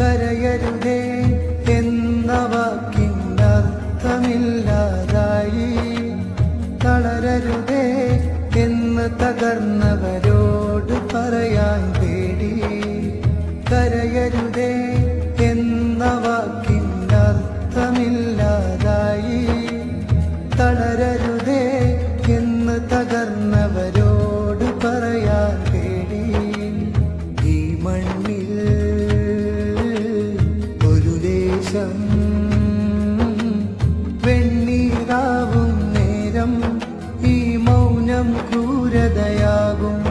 കരയരുതേ എന്ന വാക്കിനർത്ഥമില്ലാതായി. തളരരുതേ എന്ന് തകർന്നവരോട് പറയാൻ പേടി. കരയരുതേ തളരരുതേ എന്ന് തകർന്നവരോട് പറയാൻ തേടി ഈ മണ്ണിൽ ഒരു ദേശം വെണ്ണീറാവും നേരം ഈ മൗനം ക്രൂരതയാകും.